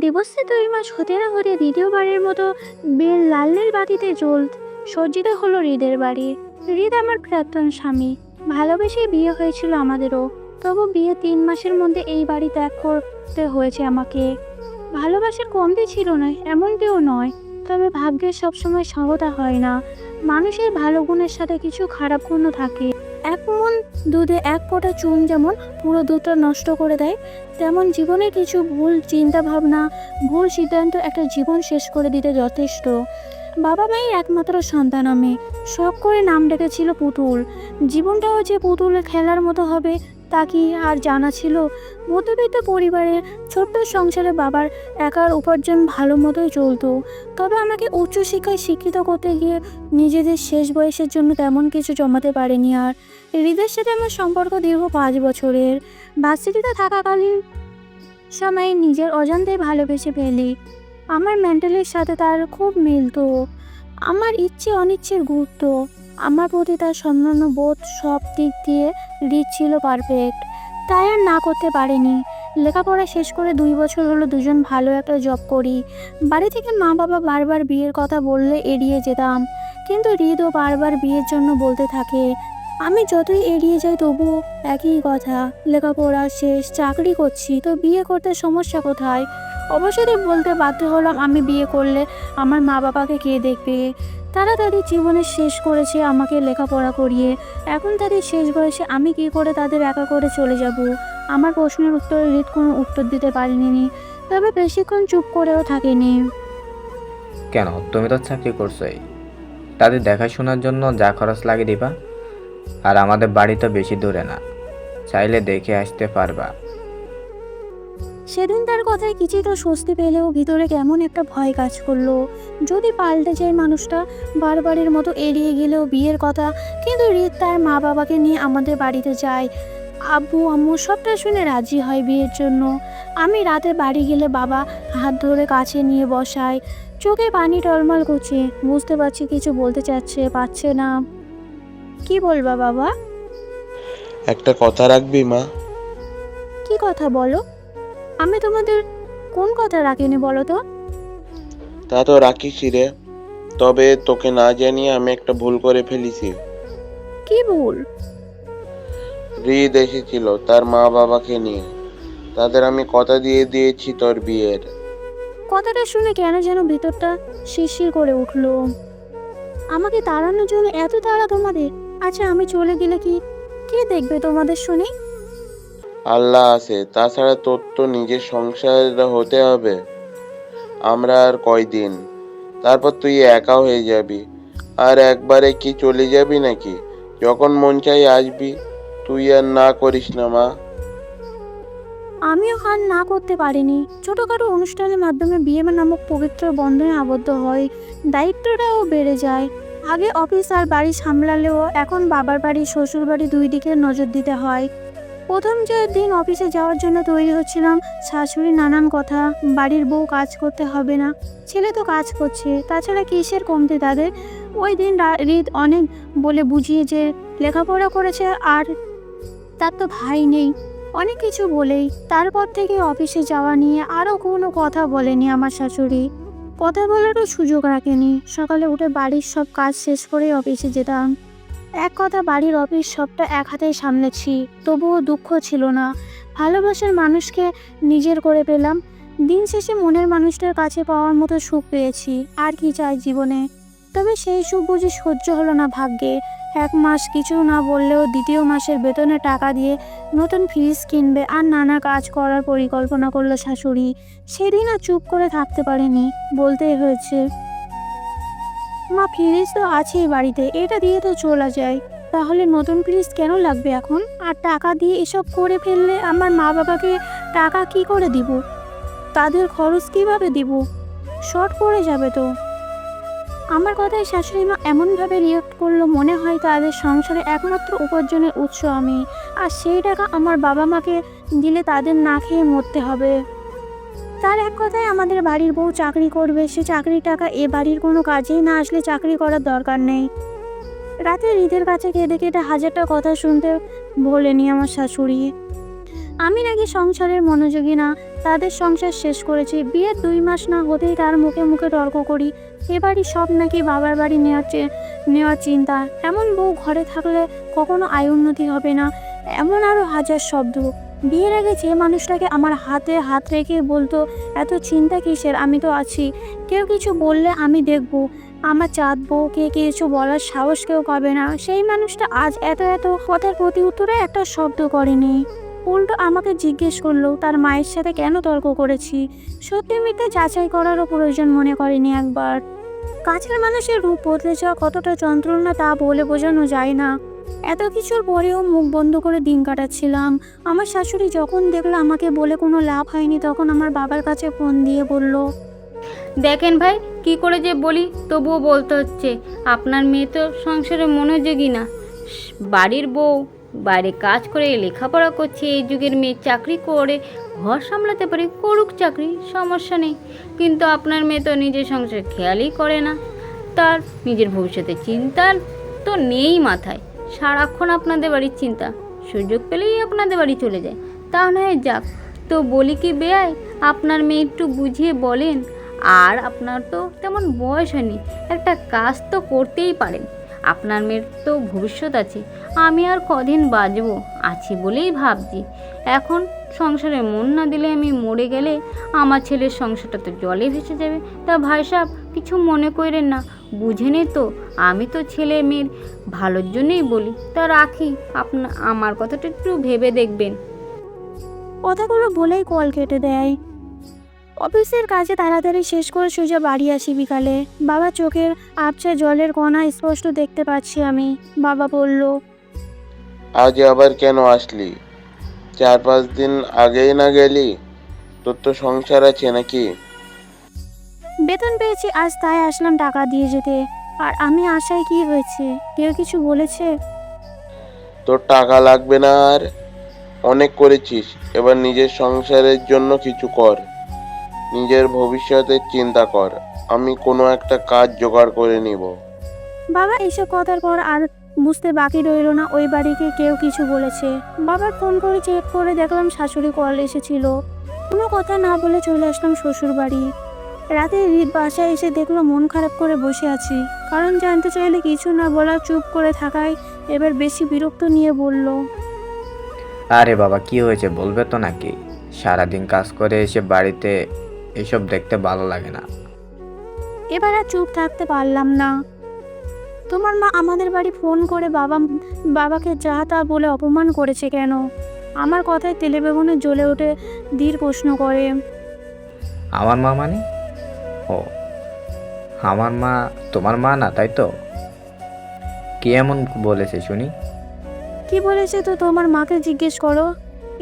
দিবসে দুই মাস হতে না হতে দ্বিতীয়বারের মতো বেল লালের বাতিতে জ্বল সজ্জিত হলো হৃদের বাড়ি। হৃদ আমার প্রাক্তন স্বামী। ভালোবেসে বিয়ে হয়েছিল আমাদেরও। তবু বিয়ে তিন মাসের মধ্যে এই বাড়ি ত্যাগ করতে হয়েছে আমাকে। ভালোবাসার কমতি ছিল না, এমনটিও নয়। তবে ভাগ্যের সবসময় সহতা হয় না। মানুষের ভালো গুণের সাথে কিছু খারাপ গুণও থাকে। এক মন দুধে এক ফোঁটা চুন যেমন পুরো দুধটা নষ্ট করে দেয়, তেমন জীবনে কিছু ভুল চিন্তা ভাবনা ভুল সিদ্ধান্ত একটা জীবন শেষ করে দিতে যথেষ্ট। বাবা মাই একমাত্র সন্তান আমি। শখ করে নাম ডেকেছিল পুতুল। জীবনটাও যে পুতুল খেলার মতো হবে তা কি আর জানা ছিল। মধ্যবিত্ত পরিবারের ছোট্ট সংসারে বাবার একার উপার্জন ভালো মতোই চলতো। তবে আমাকে উচ্চশিক্ষায় শিক্ষিত করতে গিয়ে নিজেদের শেষ বয়সের জন্য তেমন কিছু জমাতে পারেনি আর। হৃদের সাথে আমার সম্পর্ক দীর্ঘ পাঁচ বছরের। ভার্সিটিতে থাকাকালীন সময় নিজের অজান্তে ভালোবেসে ফেলি। আমার মেন্টালের সাথে তার খুব মিলতো আমার ইচ্ছে অনিচ্ছের গুরুত্ব। আমার প্রতি তার সম্মান বোধ সব দিক দিয়ে রিচ ছিল পারফেক্ট। তাই আর না করতে পারেনি। লেখাপড়া শেষ করে দুই বছর হলো দুজন ভালো একটা জব করি। বাড়ি থেকে মা বাবা বারবার বিয়ের কথা বললে এড়িয়ে যেতাম। কিন্তু হৃদও বারবার বিয়ের জন্য বলতে থাকে, আমি যতই এড়িয়ে যাই তবুও একই কথা, লেখাপড়া শেষ, চাকরি করছি, তো বিয়ে করতে সমস্যা কোথায়? অবশ্যই বলতে বাধ্য হলাম আমি বিয়ে করলে আমার মা বাবাকে কে দেখবে? তারা তাদের জীবনে শেষ করেছে, আমাকে লেখাপড়া করিয়ে। এখন তাদের শেষ বয়সে আমি কি করে তাদের একা করে চলে যাব? আমার প্রশ্নের উত্তরে হৃদ কোনো উত্তর দিতে পারিনি তবে বেশিক্ষণ চুপ করেও থাকিনি। কেন? তুমি তো চাকরি করছোই। তাদের দেখাশোনার জন্য যা খরচ লাগে দিবা। আর আমাদের বাড়ি তো বেশি দূরে না। চাইলে দেখে আসতে পারবা। সেদিন তার কথায় কিছুটা স্বস্তি পেলেও ভিতরে কেমন একটা ভয় কাজ করল। যদি পাল্টে যায় মানুষটা বারবারের মতো এড়িয়ে গেলেও বিয়ের কথা কিন্তু রিত তার মা বাবাকে নিয়ে আমাদের বাড়িতে যায়। আব্বু আম্মু সবটা শুনে রাজি হয় বিয়ের জন্য। আমি রাতে বাড়ি গেলে বাবা হাত ধরে কাছে নিয়ে বসায়। চোখে পানি টলমল করছে বুঝতে পারছি কিছু বলতে চাচ্ছে পাচ্ছে না। কি বলবা বাবা? একটা কথা রাখবি মা। কি কথা বলো? আমি তোমাদের কোন কথা রাখিনি বলো তো? তা তো রাখিস রে। তবে তোকে না জানিয়ে আমি একটা ভুল করে ফেলেছি। কি ভুল? হৃদ এসেছিল তার মা বাবাকে নিয়ে। তাদের আমি কথা দিয়ে দিয়েছি তোর বিয়ের। কথাটা শুনে কেন যেন ভিতরটা শিরশির করে উঠল। আমাকে তাড়ানোর জন্য এত তাড়া তোমাদের? আচ্ছা আমি চলে গেলে কি? কে দেখবে তোমাদের শুনি? আল্লাহ আছে, তাছাড়া তোর তো নিজের সংসার হতে হবে। আমরা আর কয়দিন? তারপর তুই একা হয়ে যাবি। আর একবারে কি চলে যাবি নাকি? যখন মন চাই আসবি। তুই আর না করিস না, মা। আমিও হার না করতে পারিনি। ছোটোখাটো অনুষ্ঠানের মাধ্যমে বিয়ে নামক পবিত্র বন্ধনে আবদ্ধ হয় দায়িত্বটাও বেড়ে যায়। আগে অফিস আর বাড়ি সামলালেও এখন বাবার বাড়ি শ্বশুর বাড়ি দুই দিকে নজর দিতে হয়। প্রথম যে দিন অফিসে যাওয়ার জন্য তৈরি হচ্ছিলাম, শাশুড়ি নানান কথা, বাড়ির বউ কাজ করতে হবে না, ছেলে তো কাজ করছে, তাছাড়া কিসের কমতে তাদের? ওই দিন রিত অনেক বলে বুঝিয়ে যে লেখাপড়া করেছে আর তার তো ভাই নেই, অনেক কিছু বলেই, তারপর থেকে অফিসে যাওয়া নিয়ে আরও কোনো কথা বলেনি আমার শাশুড়ি। কথা বলারও সুযোগ রাখেনি, সকালে উঠে বাড়ির সব কাজ শেষ করে অফিসে যেতাম। এক কথা বাড়ির অফিস সবটা এক হাতেই সামলেছি, তবুও দুঃখ ছিল না। ভালোবাসার মানুষকে নিজের করে পেলাম। দিন শেষে মনের মানুষটার কাছে পাওয়ার মতো সুখ পেয়েছি, আর কি চাই জীবনে? তবে সেই সুখ বুঝি সহ্য হলো না ভাগ্যে। এক মাস কিছু না বললেও দ্বিতীয় মাসের বেতনে টাকা দিয়ে নতুন ফ্রিজ কিনবে আর নানা কাজ করার পরিকল্পনা করল শাশুড়ি। সেদিন আর চুপ করে থাকতে পারেনি, বলতেই হয়েছে। মা ফ্রিজ তো আছেই বাড়িতে, এটা দিয়ে তো চলা যায়। তাহলে নতুন ফ্রিজ কেন লাগবে এখন? আর টাকা দিয়ে এসব করে ফেললে আমার মা বাবাকে টাকা কি করে দিব? তাদের খরচ কীভাবে দিব? শর্ট পড়ে যাবে তো। আমার কথায় শাশুড়ি মা এমনভাবে রিয়েক্ট করল মনে হয় তাদের সংসারে একমাত্র উপার্জনের উৎস আমি। আর সেই টাকা আমার বাবা মাকে দিলে তাদের না খেয়ে মরতে হবে। তার এক কথায় আমাদের বাড়ির বউ চাকরি করবে, সে চাকরির টাকা এ বাড়ির কোনো কাজেই না আসলে চাকরি করার দরকার নেই। রাতে হৃদের কাছে কেঁদে কেটে হাজারটা কথা শুনতে বলেনি আমার শাশুড়ি। আমি নাকি সংসারের মনোযোগী না, তাদের সংসার শেষ করেছি, বিয়ের দুই মাস না হতেই তার মুখে মুখে তর্ক করি। এবারই সব নাকি বাবার বাড়ি নেওয়ার নেওয়ার চিন্তা। এমন বউ ঘরে থাকলে কখনো আয় উন্নতি হবে না, এমন আরও হাজার শব্দ। বিয়ের আগে যে মানুষটাকে আমার হাতে হাত রেখে বলতো, এত চিন্তা কিসের? আমি তো আছি। কেউ কিছু বললে আমি দেখব। আমার চাঁদ বউকে কিছু বলার সাহস কেউ পাবে না। সেই মানুষটা আজ এত এত কথার প্রতি উত্তরে একটা শব্দ করেনি। উল্টো আমাকে জিজ্ঞেস করল, তার মায়ের সাথে কেন তর্ক করেছি? সত্যি মিথ্যে যাচাই করারও প্রয়োজন মনে করেনি একবার। কাছের মানুষের রূপ বদলে যাওয়া কতটা যন্ত্রণা তা বলে বোঝানো যায় না। এত কিছুর পরেও মুখ বন্ধ করে দিন কাটাচ্ছিলাম। আমার শাশুড়ি যখন দেখল আমাকে বলে কোনো লাভ হয়নি, তখন আমার বাবার কাছে ফোন দিয়ে বলল, দেখেন ভাই, কি করে যে বলি, তবুও বলতে হচ্ছে, আপনার মেয়ে তো সংসারে মনোযোগী না। বাড়ির বউ, বাইরে কাজ করে লেখাপড়া করছে, এই যুগের মেয়ে চাকরি করে, ঘর সামলাতে পারে, করুক চাকরি, সমস্যা নেই। কিন্তু আপনার মেয়ে তো নিজের সংসার খেয়ালই করে না। তার নিজের ভবিষ্যতের চিন্তার তো নেই মাথায়। সারাক্ষণ আপনাদের বাড়ির চিন্তা। সুযোগ পেলেই আপনাদের বাড়ি চলে যায়। তা নয়, যাক। তো বলি কি বেয়াই, আপনার মেয়ে একটু বুঝিয়ে বলেন। আর আপনার তো তেমন বয়স হয়নি, একটা কাজ তো করতেই পারেন। আপনার মেয়ের তো ভবিষ্যৎ আছে, আমি আর কদিন বাঁচবো, আছি বলেই ভাবছি। এখন সংসারে মন না দিলে আমি মরে গেলে আমার ছেলের সংসারটা তো জলে ভেসে যাবে। তা ভাই সাহেব, কিছু মনে করেন না বুঝেনি তো আমি তো ছেলে মেয়ের। ভালোর জন্যই বলি তা রাখি আপনা আমার কথাটা একটু ভেবে দেখবেন। কথাগুলো বলেই কল কেটে দেয়। অফিসের কাজে তাড়াতাড়ি শেষ করে সোজা বাড়ি আসি বিকালে। বাবা চোখের আবছা জলের কণা স্পষ্ট দেখতে পাচ্ছি আমি। বাবা বলল আজ আবার কেন আসলি? চার পাঁচ দিন আগেই না গেলি? তোর তো সংসার আছে নাকি? বেতন পেয়েছি আজ তাই আসলাম টাকা দিয়ে যেতে। আর আমি আশায় কি হয়েছে? কেউ কিছু বলেছে? তোর টাকা লাগবে না আর অনেক করেছিস। এবার নিজের সংসারের জন্য কিছু কর। নিজের ভবিষ্যতের চিন্তা কর। আমি কোনো একটা কাজ জোগাড় করে নিব। বাবা এইসব কথার পর আর বুঝতে বাকি রইল না। ওই বাড়িকে কেউ কিছু বলেছে। বাবার ফোন করে চেক করে দেখলাম শাশুড়ি কল এসেছিল। কোনো কথা না বলে চলে আসলাম শ্বশুর বাড়ি রাতে রিত বাসায় এসে দেখল মন খারাপ করে বসে আছি। কারণ জানতে চাইলে কিছু না বলা চুপ করে থাকায় এবার বেশি বিরক্ত নিয়ে বলল আরে বাবা কি হয়েছে বলবে তো নাকি? সারাদিন কাজ করে এসে বাড়িতে এসব দেখতে ভালো লাগে না। এবার আর চুপ থাকতে পারলাম না। তোমার মা আমাদের বাড়ি ফোন করে বাবা বাবাকে যা তা বলে অপমান করেছে কেন? আমার কথায় তেলে বেগুনে জ্বলে ওঠে ধীর প্রশ্ন করে। আমার মা মানে? ও আমার মা তোমার মা না তাই তো? কি এমন বলেছে শুনি? কি বলেছে তো তোমার মাকে জিজ্ঞেস করো?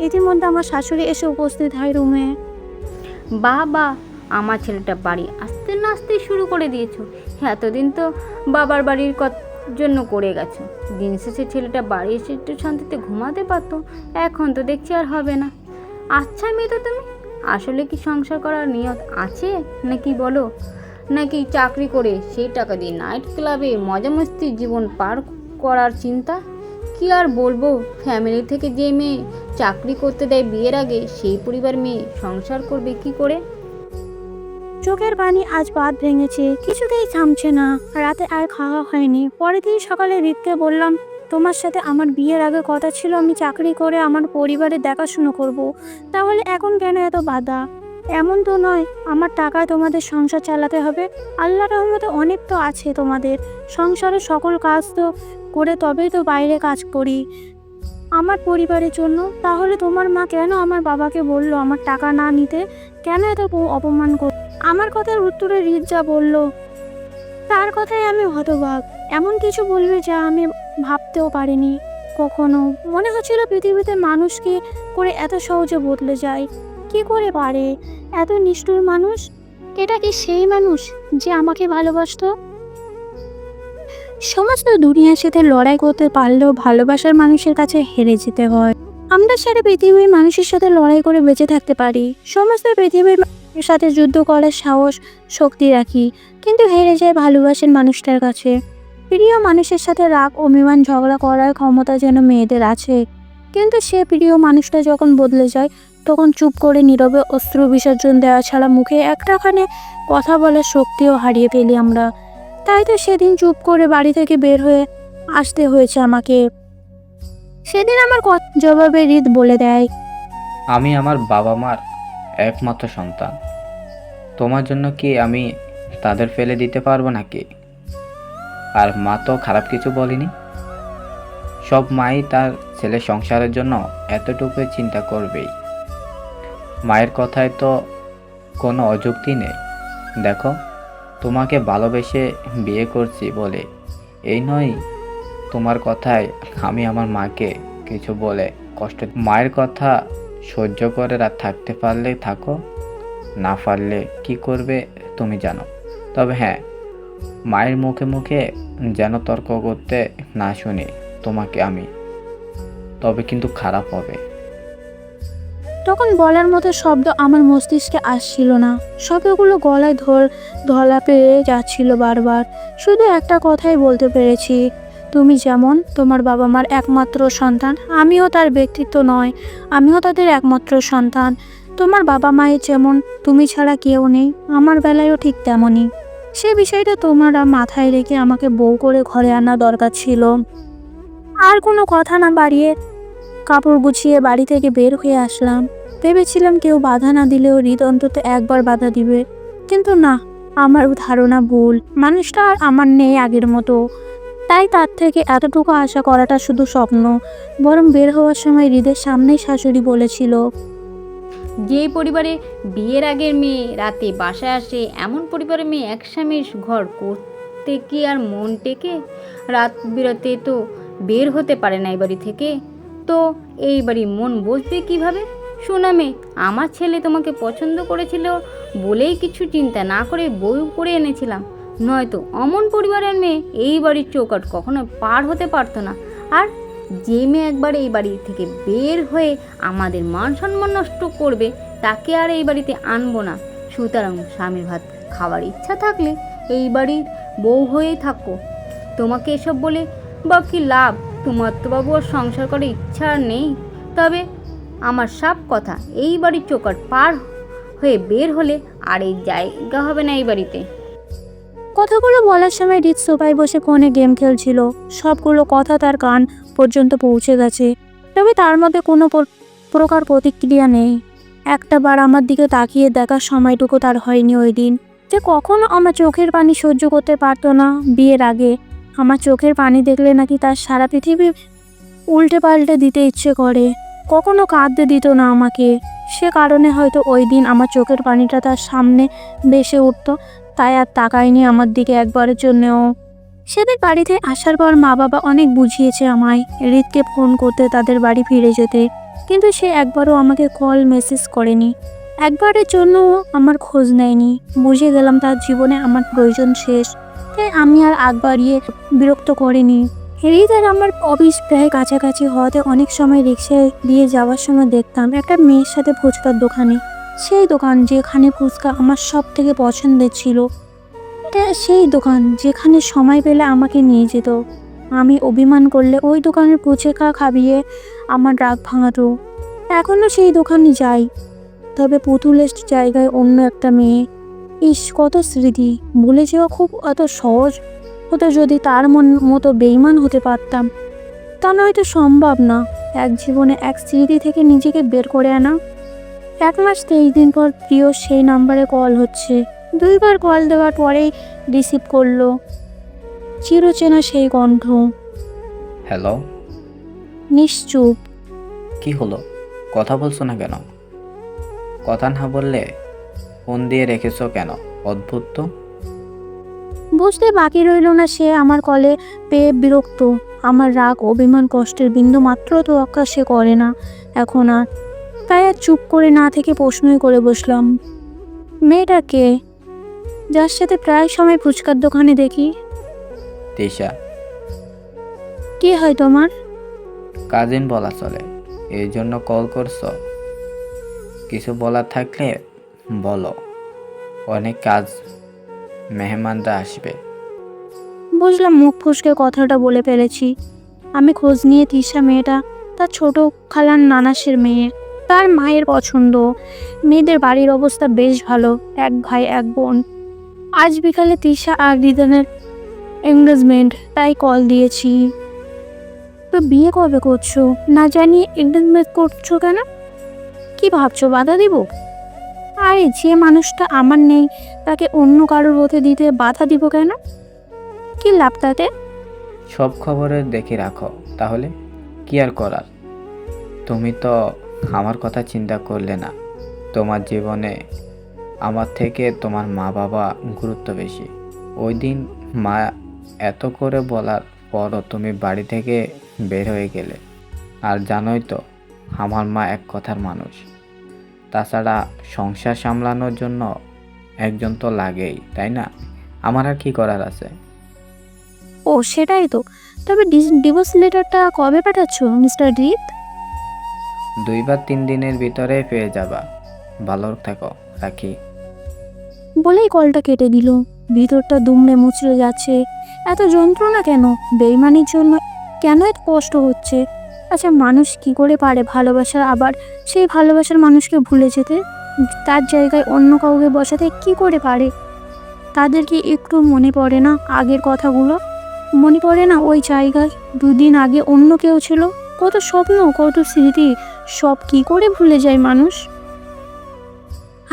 ইতিমধ্যে আমার শাশুড়ি এসে উপস্থিত হয় রুমে। বাবা আমার ছেলেটা বাড়ি আসতে না আসতেই শুরু করে দিয়েছ। এতদিন তো বাবার বাড়ির জন্য করে গেছো। দিন শেষে ছেলেটা বাড়ি এসে একটু শান্তিতে ঘুমাতে পারতো। এখন তো দেখছি আর হবে না। আচ্ছা মেয়ে তো তুমি আসলে কি সংসার করার নিয়ত আছে? নাকি বলো? নাকি চাকরি করে সেই টাকা দিয়ে নাইট ক্লাবে মজা মস্তি জীবন পার করার চিন্তা? কি আর বলব? ফ্যামিলি থেকে যে মেয়ে চাকরি করতে দেয় বিয়ের আগে, সেই পরিবার মেয়ে সংসার করবে কি করে? চোখের পানি আজ বাদ ভেঙেছে, কিছুতেই থামছে না। রাতে আর খাওয়া হয়নি। পরের দিন সকালে রিতকে বললাম তোমার সাথে আমার বিয়ের আগে কথা ছিল, আমি চাকরি করে আমার পরিবারের দেখাশুনো করব। তাহলে এখন কেন এত বাধা? এমন তো নয়, আমার টাকায় তোমাদের সংসার চালাতে হবে। আল্লাহ রহমতে অনেক তো আছে তোমাদের। সংসারের সকল কাজ তো করে তবেই তো বাইরে কাজ করি। আমার পরিবারের জন্য, তাহলে তোমার মা কেন আমার বাবাকে বলল আমার টাকা না নিতে? কেন এত অপমান কর, আমার কথার উত্তরে যা বলল, তার কথায় আমি হতবাক। এমন কিছু বলবে যা আমি ভাবতেও পারিনি। কখনো মনে হচ্ছিল পৃথিবীতে মানুষকে করে এত সহজে বদলে যায়? কি করে পারে? এত নিষ্ঠুর মানুষ? এটা কি সেই মানুষ যে আমাকে ভালোবাসতো? সমস্ত দুনিয়ার সাথে লড়াই করতে পারলেও ভালোবাসার মানুষের কাছে হেরে যেতে হয়। আমরা সারা পৃথিবীর মানুষের সাথে লড়াই করে বেঁচে থাকতে পারি। সমস্ত পৃথিবীর সাথে যুদ্ধ করার সাহস, শক্তি রাখি। কিন্তু হেরে যায় ভালোবাসেন মানুষটার কাছে। প্রিয় মানুষের সাথে রাগ অভিমান ঝগড়া করার ক্ষমতা যেন মেয়েদের আছে। কিন্তু সে প্রিয় মানুষটা যখন বদলে যায়, তখন চুপ করে নীরবে অস্ত্র বিসর্জন দেওয়া ছাড়া মুখে একটাখানে কথা বলার শক্তিও হারিয়ে ফেলি আমরা। তাই তো সেদিন চুপ করে বাড়ি থেকে বের হয়ে আসতে হয়েছে আমাকে। সেদিন আমার জবাবে হৃদ বলে দেয়, আমি আমার বাবা মার একমাত্র সন্তান। তোমার জন্য কি আমি তাদের ফেলে দিতে পারব নাকি? আর মা তো খারাপ কিছু বলেনি। সব মাই তার ছেলে সংসারের জন্য এতটুকু চিন্তা করবেই। মায়ের কথায় তো কোনো অযুক্তি নেই। দেখো, তোমাকে ভালোবেসে বিয়ে করছি বলে। এই নয়, তোমার কথায় আমি আমার মাকে কিছু বলে কষ্ট মায়ের কথা সহ্য করে আর থাকতে পারলে থাকো, না পারলে কি করবে তুমি জানো। তবে হ্যাঁ মায়ের মুখে মুখে যেন তর্ক করতে না শুনি তোমাকে আমি, তবে কিন্তু খারাপ হবে। তখন বলার মতো শব্দ আমার মস্তিষ্কে আসছিল না। শব্দগুলো গলায় ধর ধলা পেয়ে যাচ্ছিল বারবার। শুধু একটা কথাই বলতে পেরেছি, তুমি যেমন তোমার বাবা মার একমাত্র সন্তান, আমিও তার ব্যক্তিত্ব নয়, আমিও তাদের একমাত্র সন্তান। তোমার বাবা মায়ের যেমন, তুমি ছাড়া কেউ নেই, আমার বেলায়ও ঠিক তেমনই। সে বিষয়টা তোমরা মাথায় রেখে আমাকে বউ করে ঘরে আনা দরকার ছিল। আর কোনো কথা না বাড়িয়ে কাপড় গুছিয়ে বাড়ি থেকে বের হয়ে আসলাম। ভেবেছিলাম কেউ বাধা না দিলেও হৃদ অন্তত একবার বাধা দিবে। কিন্তু না আমার ধারণা ভুল। মানুষটা আর আমার নেই আগের মতো। তাই তার থেকে এতটুকু আশা করাটা শুধু স্বপ্ন। বরং বের হওয়ার সময় হৃদের সামনেই শাশুড়ি বলেছিল যে পরিবারে বিয়ের আগের মেয়ে রাতে বাসায় আসে, এমন পরিবারের মেয়ে এক স্বামীর ঘর করতে কি আর মন টেকে? রাত বিরতে তো বের হতে পারে না এই বাড়ি থেকে। তো এই বাড়ি মন বসবে কীভাবে? শোনামে আমার ছেলে তোমাকে পছন্দ করেছিল বলেই কিছু চিন্তা না করে বই করে এনেছিলাম। নয়তো অমন পরিবারের মেয়ে এই বাড়ির চৌকাট কখনো পার হতে পারতো না। আর যে মেয়ে একবার এই বাড়ি থেকে বের হয়ে আমাদের মান সম্মান নষ্ট করবে, তাকে আর এই বাড়িতে আনব না। সুতরাং স্বামীর ভাত খাওয়ার ইচ্ছা থাকলে এই বাড়ির বউ হয়েই থাকো। তোমাকে এসব বলে বা কি লাভ? তোমার তো বাবু আর সংসার করার ইচ্ছা আর নেই। তবে আমার সব কথা, এই বাড়ির চোকাট পার হয়ে বের হলে আর এই জায়গা হবে না এই বাড়িতে। কথাগুলো বলার সময় হৃদ সোফায় বসে ফোনে গেম খেলছিল। সবগুলো কথা তার কান পর্যন্ত পৌঁছে গেছে। তবে তার মধ্যে কোনো প্রকার প্রতিক্রিয়া নেই। একটা বার আমার দিকে তাকিয়ে দেখার সময়টুকু তার হয়নি ওই দিন। যে কখনো আমার চোখের পানি সহ্য করতে পারতো না বিয়ের আগে। আমার চোখের পানি দেখলে নাকি তার সারা পৃথিবী উল্টে পাল্টে দিতে ইচ্ছে করে। কখনো কাঁদতে দিত না আমাকে। সে কারণে হয়তো ওই দিন আমার চোখের পানিটা তার সামনে বেসে উঠতো, তাই আর তাকায়নি আমার দিকে একবারের জন্যও। সেদিন বাড়িতে আসার পর মা বাবা অনেক বুঝিয়েছে আমায় হৃদকে ফোন করতে তাদের বাড়ি ফিরে যেতে। কিন্তু সে একবারও আমাকে কল মেসেজ করেনি। একবারের জন্য আমার খোঁজ নেয়নি। বুঝে গেলাম তার জীবনে আমার প্রয়োজন শেষ। তাই আমি আর আগ বাড়িয়ে বিরক্ত করিনি। হৃদ আর আমার অফিস প্রায় কাছাকাছি হওয়াতে অনেক সময় রিক্সায় দিয়ে যাওয়ার সময় দেখতাম একটা মেয়ের সাথে ফুচকার দোকানে। সেই দোকান যেখানে ফুচকা আমার সব থেকে পছন্দের ছিল। এটা সেই দোকান যেখানে সময় পেলে আমাকে নিয়ে যেত। আমি অভিমান করলে ওই দোকানের ফুচকা খাবিয়ে আমার রাগ ভাঙাতো। এখনও সেই দোকানে যাই। তবে পুতুলের জায়গায় অন্য একটা মেয়ে। ইস, কত স্মৃতি। ভুলে যাওয়া খুব অত সহজ। হতো যদি তার মন মতো বেইমান হতে পারতাম। তা নয়তো সম্ভব না। এক জীবনে এক স্মৃতি থেকে নিজেকে বের করে আনা। এক মাস তেইশ দিন পর প্রিয় সেই নাম্বারে কল হচ্ছে। দুইবার কল দেওয়ার পরেই রিসিভ করল। চিরচেনা সেই কণ্ঠ। হ্যালো নিশ্চুপ। কি হলো? কথা বলছো না কেন? কথা না বললে ফোন দিয়ে রেখেছো কেন? অদ্ভুত তো। বুঝতে বাকি রইল না সে আমার কলে পেয়ে বিরক্ত। আমার রাগ অভিমান কষ্টের বিন্দু মাত্র তোয়াক্কা সে করে না। এখন আর তাই আর চুপ করে না থেকে প্রশ্নই করে বসলাম। মেয়েটা কে? যার সাথে প্রায় সময় ফুচকার দোকানে দেখি। তিশা কি হয় তোমার? কাজিন বলা চলে। এই জন্য কল করছ। কিছু বলার থাকলে বলো। অনেক কাজ মেহমানরা আসবে। বুঝলাম মুখ ফুসকে কথাটা বলে ফেলেছি। আমি খোঁজ নিয়ে তিশা মেয়েটা তার ছোট খালার নানাসের মেয়ে তার মায়ের পছন্দ। মেয়েদের বাড়ির অবস্থা বেশ ভালো এক ভাই এক বোন। আজ বিকালে তিশা আর রিদানের এঙ্গেজমেন্ট তাই কল দিয়েছি। তো বিয়ে কবে করছ? না জানিয়ে এঙ্গেজমেন্ট করছ কেন? কি ভাবছ, বাধা দিব? আরে, যে মানুষটা আমার নেই, তাকে অন্য কারোর হতে দিতে বাধা দিব কেন? কি লাভ তাতে? সব খবরে দেখে রাখো, তাহলে কি আর করার? তুমি তো আমার কথা চিন্তা করলে না। তোমার জীবনে আমার থেকে তোমার মা বাবা গুরুত্ব বেশি। ওই দিন মা এত করে বলার পরও তুমি বাড়ি থেকে বের হয়ে গেলে। আর জানোই তো আমার মা এক কথার মানুষ। তাছাড়া সংসার সামলানোর জন্য একজন তো লাগেই তাই না? আমার আর কি করার আছে? ও সেটাই তো। তবে ডিভোর্স লেটারটা কবে পাঠাচ্ছ মিস্টার রিত? দুই বা তিন দিনের ভিতরে পেয়ে যাবা। ভালো থাকো রাখি। বলেই কলটা কেটে দিল। ভিতরটা দুমড়ে মুচড়ে যাচ্ছে। এত যন্ত্রণা কেন? বেইমানির জন্য কেন এত কষ্ট হচ্ছে? আচ্ছা মানুষ কি করে পারে ভালোবাসার আবার সেই ভালোবাসার মানুষকে ভুলে যেতে? তার জায়গায় অন্য কাউকে বসাতে কি করে পারে? তাদের কি একটু মনে পড়ে না আগের কথাগুলো? মনে পড়ে না ওই জায়গায় দুদিন আগে অন্য কেউ ছিল? কত স্বপ্ন, কত স্মৃতি, সব কি করে ভুলে যায় মানুষ?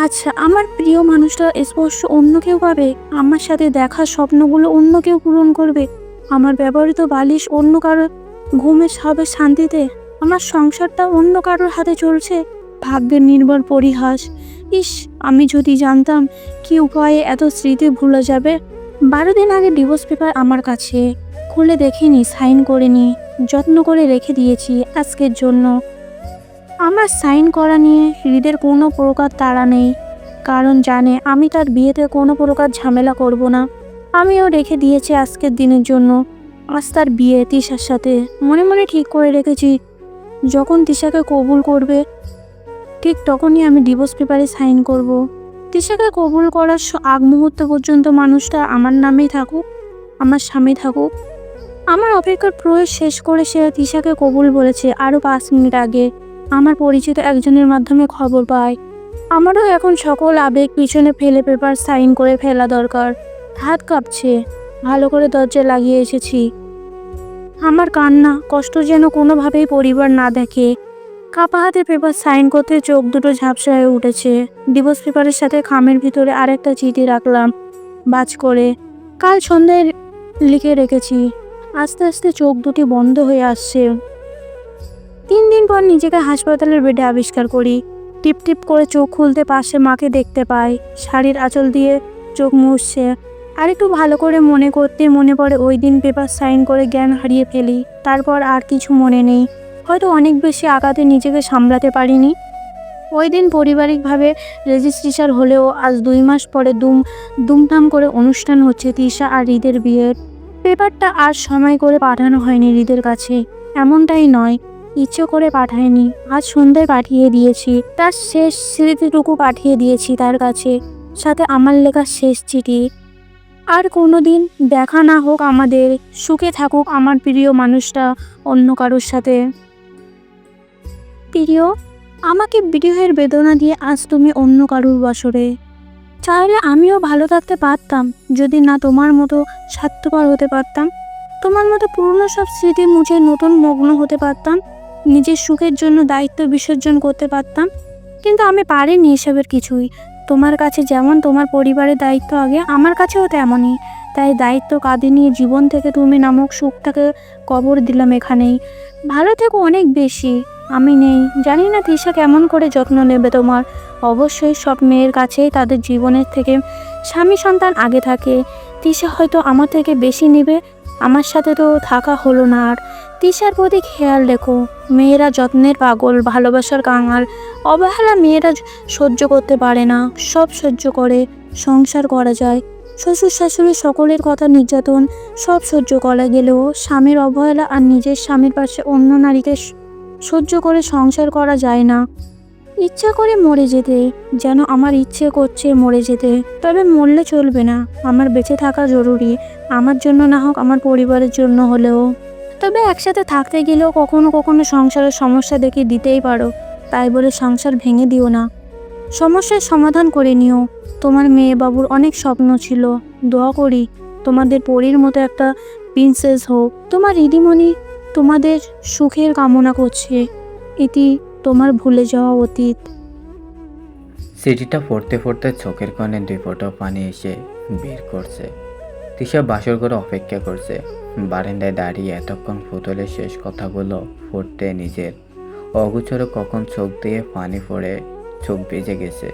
আচ্ছা আমার প্রিয় মানুষটা স্পর্শ অন্য কেউ পাবে? আমার সাথে দেখা স্বপ্নগুলো অন্য কেউ পূরণ করবে? আমার ব্যবহৃত বালিশ অন্য কারোর ঘুমে হবে শান্তিতে? আমার সংসারটা অন্য কারোর হাতে চলছে? ভাগ্যের নির্ভর পরিহাস। ইস, আমি যদি জানতাম কি উপায়ে এত স্মৃতি ভুলে যাবে। বারো দিন আগে ডিভোর্স পেপার আমার কাছে। খুলে দেখিনি সাইন করে নি যত্ন করে রেখে দিয়েছি আজকের জন্য। আমার সাইন করা নিয়ে হৃদের কোনো প্রকার তাড়া নেই। কারণ জানে আমি তার বিয়েতে কোনো প্রকার ঝামেলা করব না। আমিও রেখে দিয়েছি আজকের দিনের জন্য। আজ তার বিয়ে তিশার সাথে। মনে মনে ঠিক করে রেখেছি। যখন তিশাকে কবুল করবে, ঠিক তখনই আমি ডিভোর্স পেপারে সাইন করব। তিশাকে কবুল করার আগ মুহূর্ত পর্যন্ত মানুষটা আমার নামেই থাকুক, আমার স্বামী থাকুক। আমার অপেক্ষার প্রয়োগ শেষ করে সে তিশাকে কবুল বলেছে আরও পাঁচ মিনিট আগে। আমার পরিচিত একজনের মাধ্যমে খবর পাই। আমারও এখন সকল আবেগ পিছনে ফেলে পেপার সাইন করে ফেলা দরকার। হাত কাঁপছে, ভালো করে দরজা লাগিয়ে এসেছি। আমার কান্না, কষ্ট যেন কোনোভাবেই পরিবার না দেখে। কাপা হাতে পেপার সাইন করতে চোখ দুটো ঝাপসা হয়ে উঠেছে। ডিভোর্স পেপারের সাথে খামের ভিতরে আরেকটা চিঠি রাখলাম, বাজ করে। কাল সন্ধ্যায় লিখে রেখেছি। আস্তে আস্তে চোখ দুটি বন্ধ হয়ে আসছে। তিন দিন পর নিজেকে হাসপাতালের বেডে আবিষ্কার করি। টিপ টিপ করে চোখ খুলতে পাশে মাকে দেখতে পাই। শাড়ির আঁচল দিয়ে চোখ মুছছে। আর একটু ভালো করে মনে করতে মনে পড়ে ওই দিন পেপার সাইন করে জ্ঞান হারিয়ে ফেলি। তারপর আর কিছু মনে নেই। হয়তো অনেক বেশি আঘাতে নিজেকে সামলাতে পারিনি। ওই দিন পারিবারিকভাবে রেজিস্ট্রেশন হলেও আজ দুই মাস পরে দুম দুমধাম করে অনুষ্ঠান হচ্ছে তিশা আর হৃদের বিয়ের। পেপারটা আর সময় করে পাঠানো হয়নি হৃদের কাছে। এমনটাই নয়। ইচ্ছে করে পাঠায়নি। আজ সন্ধ্যায় পাঠিয়ে দিয়েছি। তার শেষ স্মৃতিটুকু পাঠিয়ে দিয়েছি তার কাছে। সাথে আমার লেখা শেষ চিঠি। আর কোনো দিন দেখা না হোক আমাদের, সুখে থাকুক আমার প্রিয় মানুষটা অন্য কারোর সাথে। প্রিয়, আমাকে বিরহের বেদনা দিয়ে আজ তুমি অন্য কারোর বছরে চাইলে আমিও ভালো থাকতে পারতাম, যদি না তোমার মতো স্বার্থপর হতে পারতাম। তোমার মতো পুরনো সব স্মৃতি মুছে নতুন মগ্ন হতে পারতাম। নিজের সুখের জন্য দায়িত্ব বিসর্জন করতে পারতাম। কিন্তু আমি পারিনি এসবের কিছুই। তোমার কাছে যেমন তোমার পরিবারের দায়িত্ব আগে, আমার কাছেও তেমনই। তাই দায়িত্ব কাঁধে নিয়ে জীবন থেকে তুমি নামক সুখটাকে কবর দিলাম এখানেই। ভালো থেকো অনেক বেশি। আমি নেই। জানি না তৃষা কেমন করে যত্ন নেবে তোমার। অবশ্যই সব মেয়ের কাছেই তাদের জীবনের থেকে স্বামী সন্তান আগে থাকে। তৃষা হয়তো আমার থেকে বেশি নেবে। আমার সাথে তো থাকা হলো না আর। তিশার প্রতি খেয়াল রেখো। মেয়েরা যত্নের পাগল, ভালোবাসার কাঙাল। অবহেলা মেয়েরা সহ্য করতে পারে না। সব সহ্য করে, সংসার করা যায়। শ্বশুর শাশুড়ি সকলের কথা নির্যাতন, সব সহ্য করা গেলেও স্বামীর অবহেলা আর নিজের স্বামীর পাশে অন্য নারীকে সহ্য করে সংসার করা যায় না। ইচ্ছা করে মরে যেতে, যেন আমার ইচ্ছে করছে মরে যেতে। তবে মরলে চলবে না। আমার বেঁচে থাকা জরুরি। আমার জন্য না হোক, আমার পরিবারের জন্য হলেও। তবে একসাথে থাকতে গেলেও কখনো কখনো সংসারের সমস্যা দেখে দিতেই পারো। তাই বলে সংসার ভেঙে দিও না। সমস্যার সমাধান করে নিও। তোমার মেয়ে বাবুর অনেক স্বপ্ন ছিল। দোয়া করি তোমাদের পরীর মতো একটা প্রিন্সেস হোক। তোমার রিদিমণি তোমাদের সুখের কামনা করছে। এটি তোমার ভুলে যাওয়া অতীত। সিটিটা পড়তে পড়তে চোখের কোণে দুই ফোঁটা পানি এসে বের করছে। তিশা বাসর করে অপেক্ষা করছে। বারান্দায় দাঁড়িয়ে এতক্ষণ পুতুলের শেষ কথাগুলো ফুটতে নিজের অগুচরে কখন চোখ দিয়ে পানি পড়ে চোখ বেজে গেছে।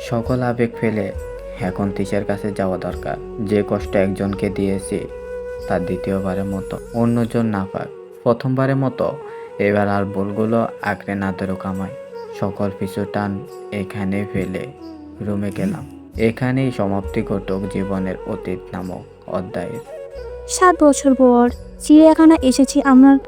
সকল আবেগ ফেলে এখন তিশার কাছে যাওয়া দরকার। যে কষ্ট একজনকে দিয়েছি তার দ্বিতীয়বারের মতো, অন্যজন না পাক। প্রথমবারের মতো এবার আর ভুলগুলো আঁকড়ে না ধরুক আমায়। সকল পিছু টান এখানে ফেলে রুমে গেলাম। এখানেই সমাপ্তি ঘটক জীবনের অতীত নামক অধ্যায়ের। সাত বছর পর চিড়িয়াখানা এসেছি আমার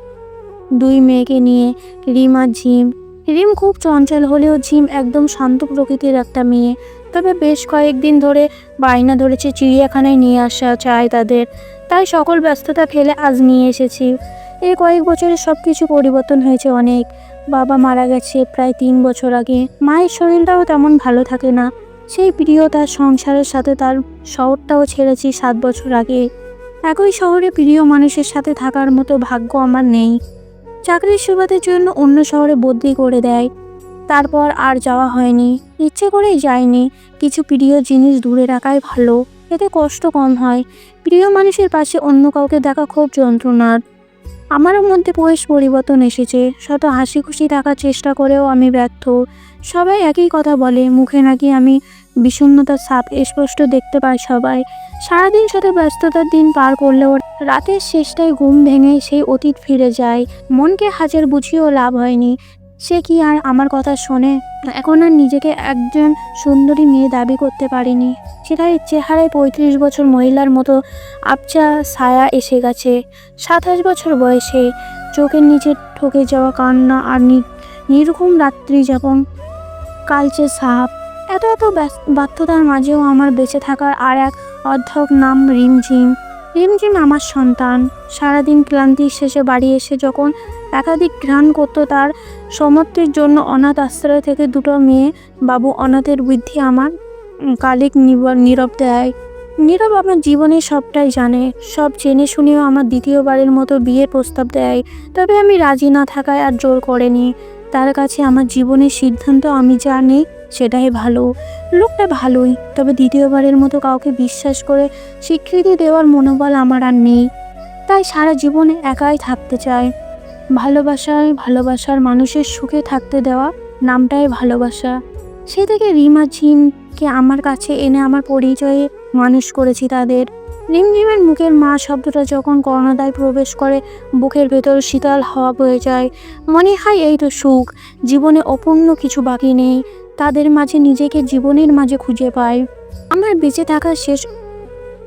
দুই মেয়েকে নিয়ে, রিম আর ঝিম। রিম খুব চঞ্চল হলেও ঝিম একদম শান্ত প্রকৃতির একটা মেয়ে। তবে বেশ কয়েকদিন ধরে বায়না ধরেছে চিড়িয়াখানায় নিয়ে আসা চায় তাদের। তাই সকল ব্যস্ততা ফেলে আজ নিয়ে এসেছি। এই কয়েক বছরে সব কিছু পরিবর্তন হয়েছে অনেক। বাবা মারা গেছে প্রায় তিন বছর আগে। মায়ের শরীরটাও তেমন ভালো থাকে না। সেই প্রিয় তার সংসারের সাথে তার শহরটাও ছেড়েছি সাত বছর আগে। একই শহরে প্রিয় মানুষের সাথে থাকার মতো ভাগ্য আমার নেই। চাকরির সুবাদের জন্য অন্য শহরে বদলি করে দেয়। তারপর আর যাওয়া হয়নি। ইচ্ছে করেই যায়নি। কিছু প্রিয় জিনিস দূরে রাখাই ভালো। এতে কষ্ট কম হয়। প্রিয় মানুষের পাশে অন্য কাউকে দেখা খুব যন্ত্রণার। আমারও মধ্যে বয়স পরিবর্তন এসেছে। শত হাসি খুশি থাকার চেষ্টা করেও আমি ব্যর্থ। সবাই একই কথা বলে, মুখে নাকি আমি বিষণ্ণতার ছাপ স্পষ্ট দেখতে পায় সবাই। সারাদিন সাথে ব্যস্ততার দিন পার করলেও রাতের শেষটায় ঘুম ভেঙে সেই অতীত ফিরে যায়। মনকে হাজার বুঝিয়েও লাভ হয়নি। সে কি আর আমার কথা শোনে? এখন আর নিজেকে একজন সুন্দরী মেয়ে দাবি করতে পারিনি। সেটাই চেহারায় পঁয়ত্রিশ বছর মহিলার মতো আবচা ছায়া এসে গেছে। সাতাশ বছর বয়সে চোখের নিচে ঠকে যাওয়া কান্না আর নির্ঘুম রাত্রি যাপন কালচে সাপ। এত এত ব্যর্থতার মাঝেও আমার বেঁচে থাকার আর এক অধ্যক নাম রিমঝিম। রিমঝিম আমার সন্তান। সারাদিন ক্লান্তির শেষে বাড়ি এসে যখন একাধিক ঘ্রাণ করতো তার সমর্থের জন্য অনাথ আশ্রয় থেকে দুটো মেয়ে, বাবু অনাথের বৃদ্ধি আমার কালিক নীরব দেয়। নীরব আমার জীবনে সবটাই জানে। সব জেনে শুনেও আমার দ্বিতীয়বারের মতো বিয়ের প্রস্তাব দেয়। তবে আমি রাজি না থাকায় আর জোর করেনি। তার কাছে আমার জীবনের সিদ্ধান্ত আমি নিই সেটাই ভালো। লোকটা ভালোই, তবে দ্বিতীয়বারের মতো কাউকে বিশ্বাস করে স্বীকৃতি দেওয়ার মনোবল আমার আর নেই। তাই সারা জীবনে একাই থাকতে চাই। ভালোবাসায় ভালোবাসার মানুষের সুখে থাকতে দেওয়া নামটাই ভালোবাসা। সে থেকে রিমা ঝিমকে আমার কাছে এনে আমার পরিচয়ে মানুষ করেছি তাদের। রিমঝিমের মুখের মা শব্দটা যখন কর্ণদায় প্রবেশ করে, বুকের ভেতর শীতল হাওয়া বয়ে যায়। মনে হয় এই তো সুখ, জীবনে অপূর্ণ কিছু বাকি নেই। তাদের মাঝে নিজেকে জীবনের মাঝে খুঁজে পাই আমার বেঁচে থাকার শেষ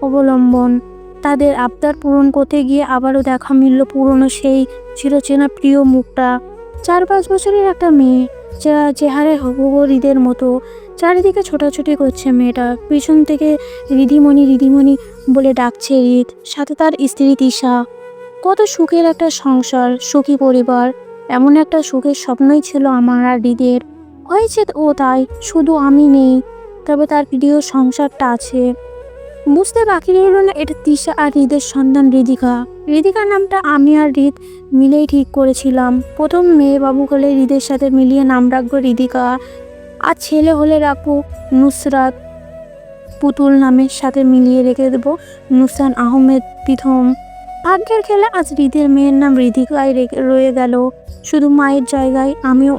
অবলম্বন। তাদের আবদার পূরণ করতে গিয়ে আবারও দেখা মিলল পুরনো সেই চিরচেনা প্রিয় মুখটা। চার পাঁচ বছরের একটা মেয়ে, যা চেহারায় হবুব হৃদের মতো। চারিদিকে ছোটাছুটি করছে মেয়েটা। পিছন থেকে রিধিমণি রিধিমণি বলে ডাকছে রিদ সাথে তার স্ত্রী তিশা। কত সুখের একটা সংসার, সুখী পরিবার। এমন একটা সুখের স্বপ্নই ছিল আমার আর হৃদের হয়েছে ও তাই, শুধু আমি নেই। তবে তার প্রিয় সংসারটা আছে। বুঝতে বাকি রইল না, এটা তিশা আর হৃদের সন্তান হৃদিকা হৃদিকা নামটা আমি আর হৃদ মিলেই ঠিক করেছিলাম। প্রথম মেয়ে বাবু হলে হৃদের সাথে মিলিয়ে নাম রাখব হৃদিকা আর ছেলে হলে রাখব নুসরাত। পুতুল নামের সাথে মিলিয়ে রেখে দেবো নুসান আহমেদ প্রথম। ভাগ্যের খেলা আজ হৃদের মেয়ের নাম হৃদিকায় রয়ে গেল। শুধু মায়ের জায়গায় আমিও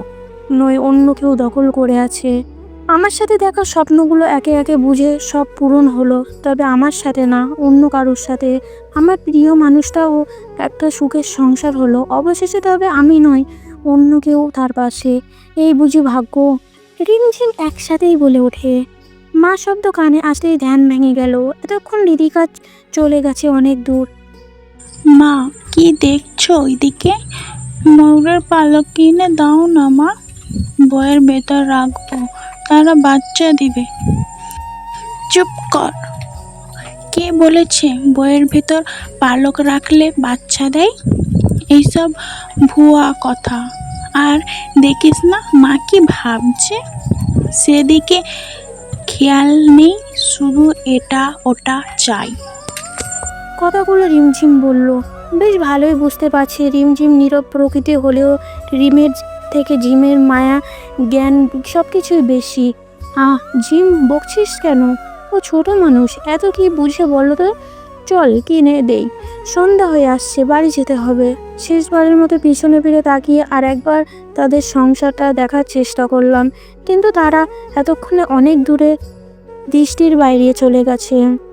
নয় অন্য কেউ দখল করে আছে। আমার সাথে দেখা স্বপ্নগুলো একে একে বুঝে সব পূরণ হলো, তবে আমার সাথে না, অন্য কারোর সাথে। আমার প্রিয় মানুষটাও একটা সুখের সংসার হলো, অবশেষে তবে আমি নয় অন্য কেউ তার পাশে। এই বুঝি ভাগ্য রিমঝিম একসাথেই বলে ওঠে। মা শব্দ কানে আসতেই ধ্যান ভেঙে গেল। এতক্ষণ রিদিকা চলে গেছে অনেক দূর। মা, কি দেখছ ওইদিকে? ময়ূরের পালক কিনে দাও না মা। বইয়ের ভেতর রাখব, তারা বাচ্চা দিবে। চুপ কর। কে বলেছে বইয়ের ভেতর পালক রাখলে বাচ্চা দেয়? এইসব ভুয়া কথা। আর দেখিস না, মা কি ভাবছে? সেদিকে খেয়াল নেই, শুধু এটা ওটা চাই। কথাগুলো রিমঝিম বলল। বেশ ভালোই বুঝতে পারছি, রিমঝিম নীরব প্রকৃতি হলেও রিমের থেকে জিমের মায়া, জ্ঞান সব কিছুই বেশি। আহ, জিম বকছিস কেন? ও ছোট মানুষ, এত কি বুঝে বলো তো? চল, কিনে দেই। সন্ধ্যা হয়ে আসছে, বাড়ি যেতে হবে। শেষবারের মতো পিছনে ফিরে তাকিয়ে আর একবার তাদের সংসারটা দেখার চেষ্টা করলাম। কিন্তু তারা এতক্ষণে অনেক দূরে দৃষ্টির বাইরে চলে গেছে।